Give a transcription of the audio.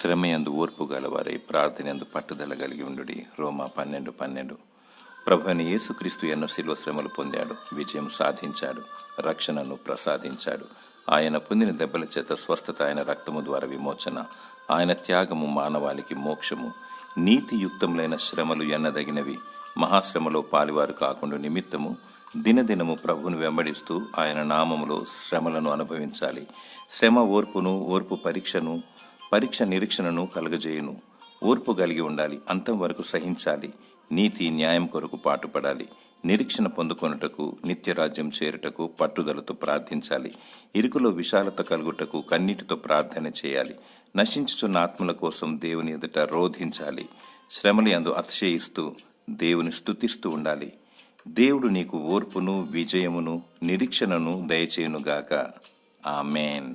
శ్రమయందు ఓర్పు గలవారై ప్రార్థనందు పట్టుదల కలిగి ఉండుడి. రోమా పన్నెండు పన్నెండు. ప్రభుని యేసుక్రీస్తు ఎన్నో శిల్వ శ్రమలు పొందాడు. విజయం సాధించాడు. రక్షణను ప్రసాదించాడు. ఆయన పొందిన దెబ్బల చేత స్వస్థత ఆయన రక్తము ద్వారా విమోచన. ఆయన త్యాగము మానవాళికి మోక్షము. నీతియుక్తములైన శ్రమలు ఎన్నదగినవి. మహాశ్రమలో పాలివారు కాకుండా నిమిత్తము దినదినము ప్రభువును వెంబడిస్తూ ఆయన నామములో శ్రమలను అనుభవించాలి. శ్రమ ఓర్పును ఓర్పు పరీక్షను పరీక్ష నిరీక్షణను కలుగజేయును. ఓర్పు కలిగి ఉండాలి అంతం వరకు సహించాలి. నీతి న్యాయం కొరకు పాటుపడాలి. నిరీక్షణ పొందుకొనుటకు నిత్యరాజ్యం చేరుటకు పట్టుదలతో ప్రార్థించాలి. ఇరుకులో విశాలత కలుగుటకు కన్నీటితో ప్రార్థన చేయాలి. నశించుచున్న ఆత్మల కోసం దేవుని ఎదుట రోధించాలి. శ్రమలు అందు అతిశయిస్తూ దేవుని స్తుతిస్తూ ఉండాలి. దేవుడు నీకు ఓర్పును విజయమును నిరీక్షణను దయచేయునుగాక. ఆమెన్.